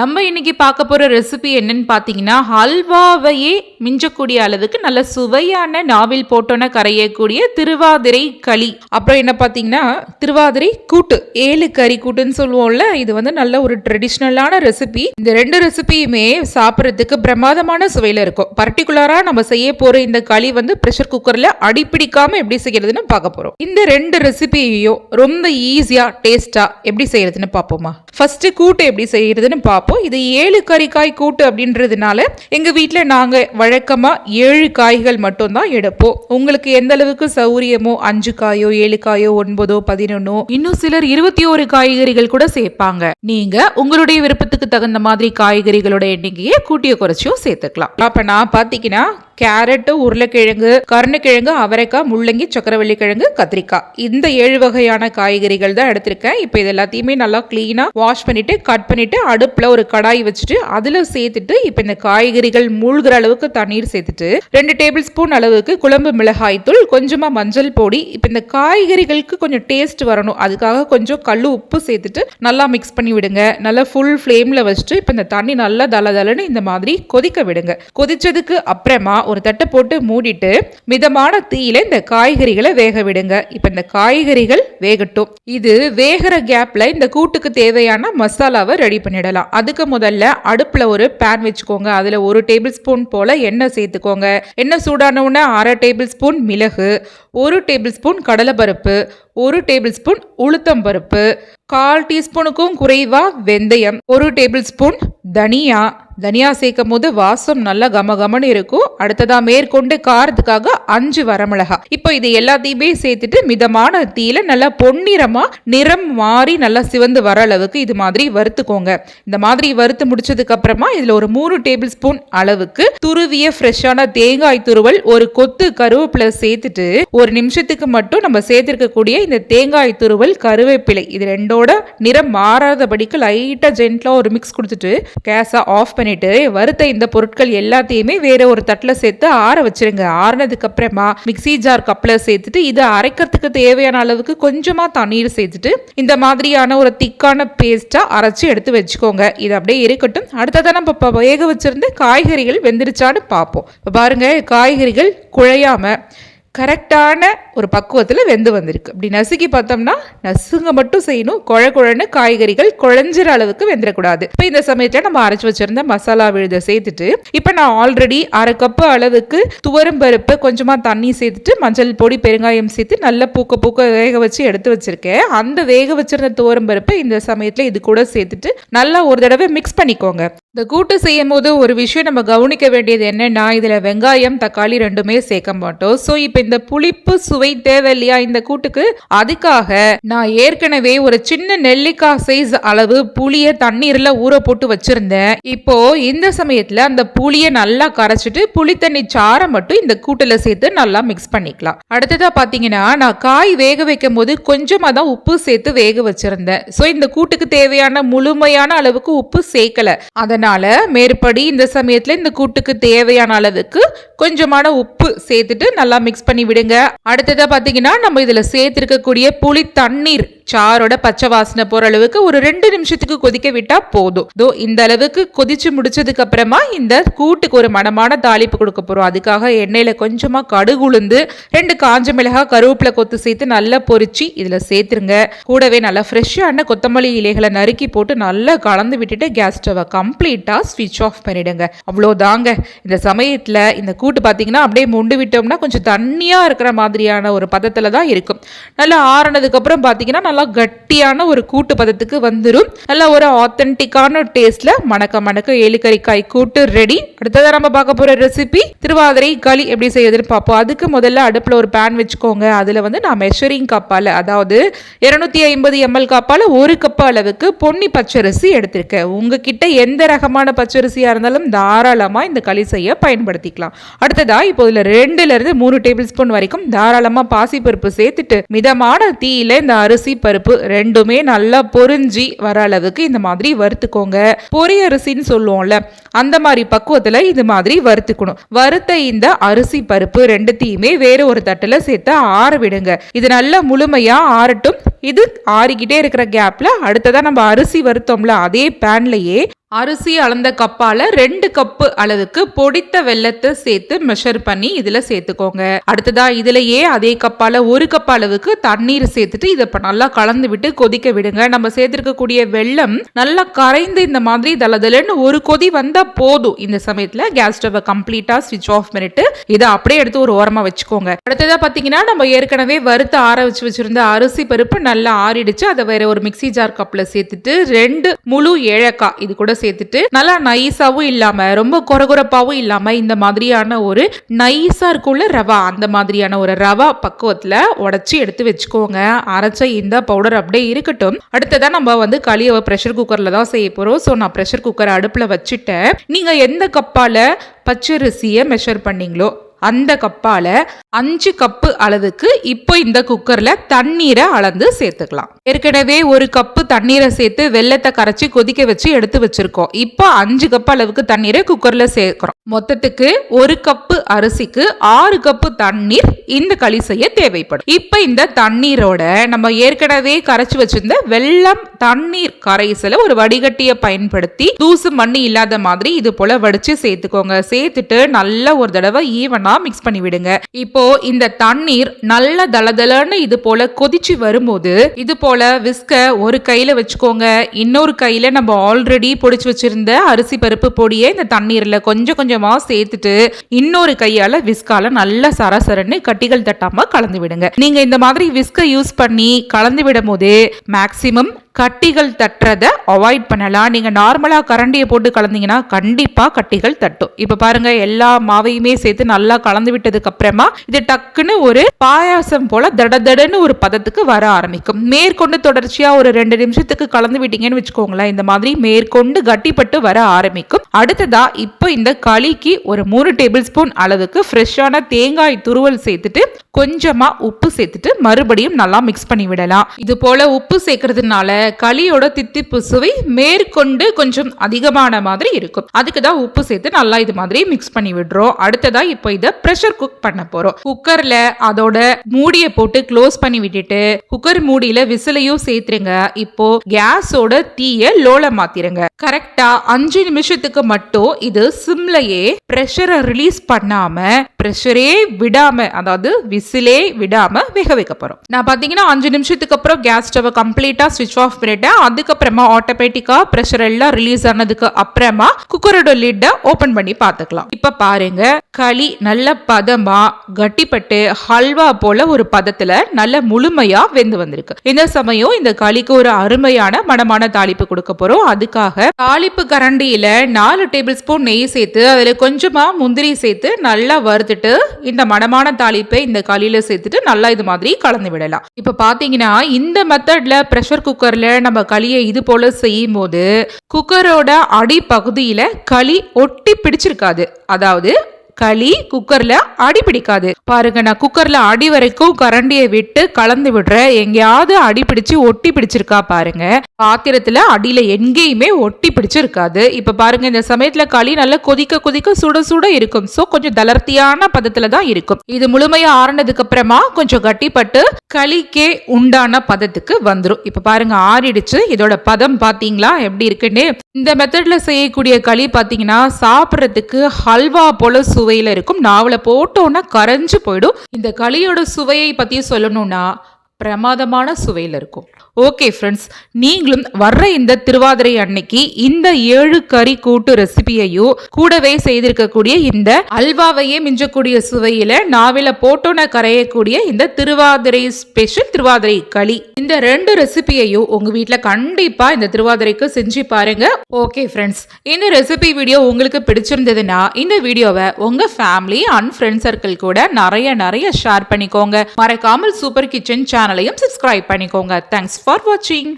நம்ம இன்னைக்கு பார்க்க போகிற ரெசிபி என்னன்னு பார்த்தீங்கன்னா ஹல்வாவையே மிஞ்சக்கூடிய அளவுக்கு நல்ல சுவையான நாவில் போட்டோன்னே கரையக்கூடிய திருவாதிரை களி. அப்புறம் என்ன பார்த்தீங்கன்னா திருவாதிரை கூட்டு ஏழு கறி கூட்டுன்னு சொல்லுவோம்ல இது வந்து நல்ல ஒரு ட்ரெடிஷ்னலான ரெசிபி இந்த ரெண்டு ரெசிபியுமே சாப்பிட்றதுக்கு பிரமாதமான சுவையில் இருக்கும். பர்டிகுலராக நம்ம செய்ய போகிற இந்த களி வந்து ப்ரெஷர் குக்கரில் அடிப்பிடிக்காமல் எப்படி செய்யறதுன்னு பார்க்க போகிறோம் இந்த ரெண்டு ரெசிபியையும் ரொம்ப ஈஸியாக டேஸ்ட்டாக எப்படி செய்யறதுன்னு பார்ப்போமா? ஃபர்ஸ்ட் கூட்டு எப்படி செய்யறதுன்னு பார்ப்போம். இது ஏழு கறிக்காய் கூட்டு அப்படின்றதுனால எங்க வீட்டில் நாங்க வழக்கமா ஏழு காய்கள் மட்டும்தான் எடுப்போம். உங்களுக்கு எந்த அளவுக்கு சௌரியமோ அஞ்சு காயோ ஏழு காயோ ஒன்பதோ பதினொன்னோ இன்னும் சிலர் இருபத்தி ஒரு காய்கறிகள் கூட சேர்ப்பாங்க. நீங்க உங்களுடைய விருப்பத்துக்கு தகுந்த மாதிரி காய்கறிகளோட எண்ணிக்கையை கூட்டிய குறைச்சியும் சேர்த்துக்கலாம். அப்ப நான் பாத்தீங்கன்னா கேரட்டு உருளைக்கிழங்கு கருணைக்கிழங்கு அவரைக்காய் முள்ளங்கி சக்கரவள்ளி கிழங்கு கத்திரிக்காய் இந்த ஏழு வகையான காய்கறிகள் தான் எடுத்திருக்கேன். இப்போ இது எல்லாத்தையுமே நல்லா க்ளீனாக வாஷ் பண்ணிட்டு கட் பண்ணிட்டு அடுப்பில் ஒரு கடாய் வச்சுட்டு அதில் சேர்த்துட்டு இப்போ இந்த காய்கறிகள் மூழ்கிற அளவுக்கு தண்ணீர் சேர்த்துட்டு ரெண்டு டேபிள் ஸ்பூன் அளவுக்கு குழம்பு மிளகாய் தூள் கொஞ்சமாக மஞ்சள் பொடி. இப்போ இந்த காய்கறிகளுக்கு கொஞ்சம் டேஸ்ட் வரணும். அதுக்காக கொஞ்சம் கல் உப்பு சேர்த்துட்டு நல்லா மிக்ஸ் பண்ணி விடுங்க. நல்லா ஃபுல் ஃப்ளேமில் வச்சுட்டு இப்போ இந்த தண்ணி நல்லா தள தளன்னு இந்த மாதிரி கொதிக்க விடுங்க. கொதிச்சதுக்கு அப்புறமா ஒரு தட்டை போட்டு மூடிட்டு மிதமான தீயில இந்த காய்கறிகளை வேக விடுங்க. இப்போ இந்த காய்கறிகள் வேகட்டும். இது வேகிற கேப்ல இந்த கூட்டுக்கு தேவையான மசாலாவை ரெடி பண்ணிடலாம். அதுக்கு முதல்ல அடுப்புல ஒரு பேன் வச்சுக்கோங்க. அதுல ஒரு டேபிள் ஸ்பூன் போல எண்ணெய் சேர்த்துக்கோங்க. எண்ணெய் சூடான உடனே அரை டேபிள் ஸ்பூன் மிளகு ஒரு டேபிள் ஸ்பூன் கடலைப்பருப்பு ஒரு டேபிள் ஸ்பூன் உளுத்தம் பருப்பு கால் டீஸ்பூனுக்கும் குறைவா வெந்தயம் ஒரு டேபிள் ஸ்பூன் தனியா தனியா சேர்க்கும் போது வாசம் நல்லா கம கமன்னு இருக்கும். அடுத்ததா மேற்கொண்டு காரத்துக்காக அஞ்சு வரமிளகா. இப்போ இது எல்லாத்தையுமே சேர்த்துட்டு மிதமான தீயில நல்லா பொன்னிறமா நிறம் மாறி நல்லா சிவந்து வர அளவுக்கு இது மாதிரி வறுத்துக்கோங்க. இந்த மாதிரி வறுத்து முடிச்சதுக்கு அப்புறமா இதுல ஒரு மூணு டேபிள் ஸ்பூன் அளவுக்கு துருவிய ஃப்ரெஷ்ஷான தேங்காய் துருவல் ஒரு கொத்து கருவேப்பிலை சேர்த்துட்டு ஒரு நிமிஷத்துக்கு மட்டும் நம்ம சேர்த்திருக்கக்கூடிய இந்த தேங்காய் துருவல் கருவேப்பிலை இது ரெண்டோட நிறம் மாறாதபடிக்கு லைட்டா ஜென்ட்லா ஒரு மிக்ஸ் கொடுத்துட்டு கேஸை ஆஃப் பண்ணிட்டு வறுத்த இந்த பொருட்கள் எல்லாத்தையுமே வேற ஒரு தட்டில் சேர்த்து ஆற வச்சிருங்க. ஆறினதுக்கு அப்புறமா மிக்ஸி ஜார் கப்பில் சேர்த்துட்டு இதை அரைக்கிறதுக்கு தேவையான அளவுக்கு கொஞ்சமாக தண்ணீர் சேர்த்துட்டு இந்த மாதிரியான ஒரு திக்கான பேஸ்டா அரைச்சி எடுத்து வச்சுக்கோங்க. இது அப்படியே இருக்கட்டும். அடுத்ததான் நம்ம இப்போ வேக வச்சிருந்து காய்கறிகள் வெந்துருச்சான்னு பார்ப்போம். இப்போ பாருங்க காய்கறிகள் குழையாமல் கரெக்டான ஒரு பக்குவத்தில் வெந்து வந்திருக்கு. அப்படி நசுக்கி பார்த்தோம்னா நசுங்க மட்டும் செய்யணும். குழ குழன்னு காய்கறிகள் குழஞ்சிற அளவுக்கு வெந்துடக்கூடாது இப்போ இந்த சமயத்தில் நம்ம அரைச்சி வச்சிருந்த மசாலா விழுத சேர்த்துட்டு இப்போ நான் ஆல்ரெடி அரை கப்பு அளவுக்கு துவரம் பருப்பு கொஞ்சமாக தண்ணி சேர்த்துட்டு மஞ்சள் பொடி பெருங்காயம் சேர்த்து நல்லா பூக்க பூக்க வேக வச்சு எடுத்து வச்சிருக்கேன். அந்த வேக வச்சிருந்த துவரம் பருப்பு இந்த சமயத்தில் இது கூட சேர்த்துட்டு நல்லா ஒரு தடவை மிக்ஸ் பண்ணிக்கோங்க. இந்த கூட்டு செய்யும் போது ஒரு விஷயம் நம்ம கவனிக்க வேண்டியது என்னென்னா இதில் வெங்காயம் தக்காளி ரெண்டுமே சேர்க்க மாட்டோம். ஸோ இப்போ இந்த புளிப்பு சுவை தேவை இல்லையா இந்த கூட்டுக்கு? அதுக்காக நான் ஏற்கனவே ஒரு சின்ன நெல்லிக்காய் சைஸ் அளவு புளிய தண்ணீரில் ஊற போட்டு வச்சிருந்தேன். இப்போ இந்த சமயத்தில் அந்த புளியை நல்லா கரைச்சிட்டு புளி தண்ணி சாரை மட்டும் இந்த கூட்டில் சேர்த்து நல்லா மிக்ஸ் பண்ணிக்கலாம். அடுத்ததாக பார்த்தீங்கன்னா நான் காய் வேக வைக்கும் போது கொஞ்சமாக தான் உப்பு சேர்த்து வேக வச்சிருந்தேன். ஸோ இந்த கூட்டுக்கு தேவையான முழுமையான அளவுக்கு உப்பு சேர்க்கல. அதனால் மேற்படி இந்த சமயத்தில் இந்த கூட்டுக்கு தேவையான அளவுக்கு கொஞ்சமான உப்பு உப்பு சேர்த்துட்டு நல்லா மிக்ஸ் பண்ணி விடுங்க. அடுத்ததாக பார்த்தீங்கன்னா நம்ம இதில் சேர்த்துருக்கக்கூடிய புளி தண்ணீர் சாரோட பச்சை வாசனை போற அளவுக்கு ஒரு ரெண்டு நிமிஷத்துக்கு கொதிக்க விட்டா போதும். தோ இந்த அளவுக்கு கொதிச்சு முடிச்சதுக்கு அப்புறமா இந்த கூட்டுக்கு ஒரு மனமான தாளிப்பு கொடுக்க போறோம். அதுக்காக எண்ணெயில கொஞ்சமா கடுகு உளுந்து ரெண்டு காஞ்ச மிளகாய் கருவேப்பிலை கொத்து சேர்த்து நல்லா பொரிச்சு இதுல சேர்த்துருங்க. கூடவே நல்லா ஃப்ரெஷ்ஷான கொத்தமல்லி இலைகளை நறுக்கி போட்டு நல்லா கலந்து விட்டுட்டு கேஸ் ஸ்டவை கம்ப்ளீட்டா ஸ்விட்ச் ஆஃப் பண்ணிடுங்க. அவ்வளோதாங்க. இந்த சமயத்துல இந்த கூட்டு பார்த்தீங்கன்னா அப்படியே உண்டு விட்டோம்னா கொஞ்சம் தண்ணியா இருக்கிற மாதிரியான ஒரு பதத்துல தான் இருக்கும். நல்லா ஆறினதுக்கப்புறம் பார்த்தீங்கன்னா நல்லா கட்டியான ஒரு கூட்டு பதத்துக்கு வந்துடும் நல்லா ஒரு ஆத்தென்டிக்கான டேஸ்ட்ல மணக்க மணக்க ஏழுக்கறிக்காய் கூட்டு ரெடி அடுத்ததாக நம்ம பார்க்க போற ரெசிபி திருவாதிரை களி எப்படி செய்யறதுன்னு பார்ப்போம். அதுக்கு முதல்ல அடுப்புல ஒரு பேன் வச்சுக்கோங்க. அதுல வந்து நான் மெஷரிங் கப்பால் அதாவது இருநூத்தி ஐம்பது எம்எல் கப்பால் ஒரு கப் அளவுக்கு பொன்னி பச்சரிசி எடுத்திருக்கேன். உங்ககிட்ட எந்த ரகமான பச்சரிசியா இருந்தாலும் தாராளமாக இந்த களி செய்ய பயன்படுத்திக்கலாம். அடுத்ததா இப்போ இதில் ரெண்டுலேருந்து மூணு டேபிள் ஸ்பூன் வரைக்கும் தாராளமாக பாசிப்பருப்பு சேர்த்துட்டு மிதமான தீயில இந்த அரிசி பருப்பு ரெண்டுமே நல்லா பொரிஞ்சி வர அளவுக்கு இந்த மாதிரி வறுத்துக்கோங்க. பொரி அரிசின்னு சொல்லுவோம்ல அந்த மாதிரி பக்குவத்தில் இது மாதிரி வறுத்துக்கணும். வறுத்த இந்த அரிசி பருப்பு ரெண்டுத்தையுமே வேற ஒரு தட்டில் சேர்த்து ஆற விடுங்க. இது நல்லா முழுமையாக ஆறட்டும். இது ஆறிக்கிட்டே இருக்கிற கேப்ல அடுத்ததாக நம்ம அரிசி வறுத்தோம்ல அதே பேன்லயே அரிசி அளந்த கப்பால ரெண்டு கப்பு அளவுக்கு பொடித்த வெல்லத்தை சேர்த்து மெஷர் பண்ணி இதுல சேர்த்துக்கோங்க. அடுத்ததா இதுலயே அதே கப்பால ஒரு கப் அளவுக்கு தண்ணீர் சேர்த்துட்டு இதை இப்போ நல்லா கலந்து விட்டு கொதிக்க விடுங்க. நம்ம சேர்த்திருக்கக்கூடிய வெல்லம் நல்லா கரைந்து இந்த மாதிரி தளதலன்னு ஒரு கொதி வந்தா போதும். இந்த சமயத்துல கேஸ் ஸ்டவ்வை கம்ப்ளீட்டா ஸ்விட்ச் ஆஃப் பண்ணிட்டு இதை அப்படியே எடுத்து ஒரு ஓரமா வச்சுக்கோங்க. அடுத்ததா பாத்தீங்கன்னா நம்ம ஏற்கனவே வறுத்து ஆற வச்சு வச்சிருந்த அரிசி பருப்பு நல்லா ஆறிடுச்சு. அதை வேற ஒரு மிக்ஸி ஜார் கப்ல சேர்த்துட்டு ரெண்டு முழு ஏழக்காய் இது கூட சேர்த்துட்டு நல்லா நைஸாவும் இல்லாம ரொம்ப கொரகொரப்பாவும் இல்லாம இந்த மாதிரியான ஒரு நைஸா இருக்குள்ள ரவா அந்த மாதிரியான ஒரு ரவா பக்குவத்துல உடைச்சி எடுத்து வச்சுக்கோங்க. அரைச்ச இந்த பவுடர் அப்படியே இருக்கட்டும். அடுத்ததான் நம்ம வந்து களியை ப்ரெஷர் குக்கர்ல தான் செய்ய போறோம். ஸோ நான் ப்ரெஷர் குக்கர் அடுப்புல வச்சுட்டேன். நீங்க எந்த கப்பால பச்சரிசியை மெஷர் பண்ணீங்களோ அந்த கப்பால அஞ்சு கப்பு அளவுக்கு இப்போ இந்த குக்கர்ல தண்ணீரை அளந்து சேர்த்துக்கலாம். ஏற்கனவே ஒரு கப்பு தண்ணீரை சேர்த்து வெள்ளத்தை கரைச்சி கொதிக்க வச்சு எடுத்து வச்சிருக்கோம். இப்போ அஞ்சு கப் அளவுக்கு தண்ணீரை குக்கர்ல சேர்க்கிறோம். மொத்தத்துக்கு ஒரு கப்பு அரிசிக்கு ஆறு கப்பு தண்ணீர் இந்த களி செய்ய தேவைப்படும். இப்போ இந்த தண்ணீரோட நம்ம ஏற்கனவே கரைச்சி வச்சிருந்த வெள்ளம் தண்ணீர் கரைசல ஒரு வடிகட்டியை பயன்படுத்தி தூசு மண்ணி இல்லாத மாதிரி இது போல வடிச்சு சேர்த்துக்கோங்க. சேர்த்துட்டு நல்லா ஒரு தடவை ஈவனா மிக்ஸ் பண்ணி விடுங்க. இப்போ இந்த தண்ணீர் நல்ல தளதளன்னு இது போல கொதிச்சு வரும்போது இது போல விஸ்க ஒரு கையில வச்சுக்கோங்க. இன்னொரு கையில நம்ம ஆல்ரெடி பொடிச்சு வச்சிருந்த அரிசி பருப்பு பொடியை இந்த தண்ணீர்ல கொஞ்சம் கொஞ்சமா சேர்த்துட்டு இன்னொரு கையால விஸ்கால நல்ல சரசரன்னு கட்டிகள் தட்டாம கலந்து விடுங்க. நீங்க இந்த மாதிரி விஸ்க யூஸ் பண்ணி கலந்து விடும் போது மேக்சிமம் கட்டிகள் தட்டுறதை அவாய்ட் பண்ணலாம். நீங்கள் நார்மலாக கரண்டியை போட்டு கலந்தீங்கன்னா கண்டிப்பாக கட்டிகள் தட்டும். இப்போ பாருங்க எல்லா மாவையுமே சேர்த்து நல்லா கலந்து விட்டதுக்கு அப்புறமா இது டக்குன்னு ஒரு பாயாசம் போல தட தடன்னு ஒரு பதத்துக்கு வர ஆரம்பிக்கும். மேற்கொண்டு தொடர்ச்சியாக ஒரு ரெண்டு நிமிஷத்துக்கு கலந்து விட்டீங்கன்னு வச்சுக்கோங்களேன் இந்த மாதிரி மேற்கொண்டு கட்டிப்பட்டு வர ஆரம்பிக்கும். அடுத்ததா இப்போ இந்த களிக்கு ஒரு மூணு டேபிள் ஸ்பூன் அளவுக்கு ஃப்ரெஷ்ஷான தேங்காய் துருவல் சேர்த்துட்டு கொஞ்சமாக உப்பு சேர்த்துட்டு மறுபடியும் நல்லா மிக்ஸ் பண்ணி விடலாம். இது போல உப்பு சேர்க்கறதுனால களியோட தித்திப்பு சுவை மேற்கொண்டு கொஞ்சம் அதிகமான மாதிரி இருக்கும். அதுக்கு தான் உப்பு சேர்த்து நல்லா இது மாதிரி மிக்ஸ் பண்ணி விடுறோம். அடுத்ததா இப்போ இதை ப்ரெஷர் குக் பண்ண போறோம். குக்கர்ல அதோட மூடியை போட்டு க்ளோஸ் பண்ணி விட்டுட்டு குக்கர் மூடியில விசிலையும் சேர்த்துருங்க. இப்போ கேஸோட தீய லோல மாத்திருங்க. கரெக்டா அஞ்சு நிமிஷத்துக்கு மட்டும் இது சிம்லையே ப்ரெஷரை ரிலீஸ் பண்ணாம ப்ரெஷரே விடாம அதாவது விசிலே விடாம வேக வைக்க போறோம். நான் பாத்தீங்கன்னா அஞ்சு நிமிஷத்துக்கு அப்புறம் கேஸ் ஸ்டவ் கம்ப்ளீட்டா ஸ்விட்ச் ஆஃப் பண்ணிட்டேன் அதுக்கப்புறமா ஆட்டோமேட்டிக்காக ப்ரெஷர் எல்லாம் ரிலீஸ் ஆனதுக்கு அப்புறமா குக்கரோட லிட்டை ஓபன் பண்ணி பார்த்துக்கலாம். இப்போ பாருங்க களி நல்ல பதமா கட்டிப்பட்டு ஹல்வா போல ஒரு பதத்துல நல்ல முழுமையா வெந்து வந்திருக்கு. இந்த சமயம்? இந்த களிக்கு ஒரு அருமையான மனமான தாளிப்பு கொடுக்க போறோம். அதுக்காக தாளிப்பு கரண்டியில நாலு டேபிள் ஸ்பூன் நெய் சேர்த்து அதுல கொஞ்சமா முந்திரி சேர்த்து நல்லா வறுத்துட்டு இந்த மனமான தாளிப்பை இந்த களியில சேர்த்துட்டு நல்லா இது மாதிரி கலந்து விடலாம். இப்ப பாத்தீங்கன்னா இந்த மெத்தட்ல ப்ரெஷர் குக்கர்ல நம்ம களியை இது போல செய்யும் போது குக்கரோட அடி களி ஒட்டி பிடிச்சிருக்காது. அதாவது களி குக்கர்ல அடி பிடிக்காது. பாருங்க நான் குக்கர்ல அடி வரைக்கும் கரண்டியை விட்டு கலந்து விடுறேன் எங்கேயாவது அடி பிடிச்சு ஒட்டி பிடிச்சிருக்கா பாருங்க. பாத்திரத்துல அடியில எங்கேயுமே ஒட்டி பிடிச்சிருக்காது. இப்ப பாருங்க இந்த சமயத்துல களி நல்லா கொதிக்க கொதிக்க சுட சுட இருக்கும். சோ கொஞ்சம் தளர்த்தியான பதத்துல தான் இருக்கும். இது முழுமையா ஆறினதுக்கு அப்புறமா கொஞ்சம் கட்டிப்பட்டு களிக்கே உண்டான பதத்துக்கு வந்துடும் இப்ப பாருங்க ஆறிடுச்சு. இதோட பதம் பாத்தீங்களா? எப்படி இருக்குன்னு இந்த மெத்தடில் செய்யக்கூடிய களி பார்த்தீங்கன்னா சாப்பிட்றதுக்கு ஹல்வா போல சுவையில் இருக்கும். நாவலை போட்டோன்னா கரைஞ்சு போயிடும். இந்த களியோட சுவையை பற்றி சொல்லணும்னா பிரமாதமான சுவையில் இருக்கும். ஓகே ஃப்ரெண்ட்ஸ் நீங்களும் வர்ற இந்த திருவாதிரை அன்னைக்கு இந்த ஏழு கறி கூட்டு ரெசிபியையும் கூடவே செய்திருக்கக்கூடிய இந்த அல்வாவையே மிஞ்சக்கூடிய சுவையில நாவில போட்டோன கரையக்கூடிய இந்த திருவாதிரை ஸ்பெஷல் திருவாதிரை களி. இந்த ரெண்டு ரெசிபியையும் உங்க வீட்டுல கண்டிப்பா இந்த திருவாதிரைக்கு செஞ்சு பாருங்க. ஓகே ஃப்ரெண்ட்ஸ் இந்த ரெசிபி வீடியோ உங்களுக்கு பிடிச்சிருந்ததுன்னா இந்த வீடியோவை உங்க ஃபேமிலி அண்ட் ஃப்ரெண்ட் சர்க்கிள் கூட நிறைய நிறைய ஷேர் பண்ணிக்கோங்க. மறக்காமல் சூப்பர் கிச்சன் சேனல் சேனலையும் சப்ஸ்கிரைப் பண்ணிக்கோங்க. தேங்க்ஸ் ஃபார் வாட்சிங்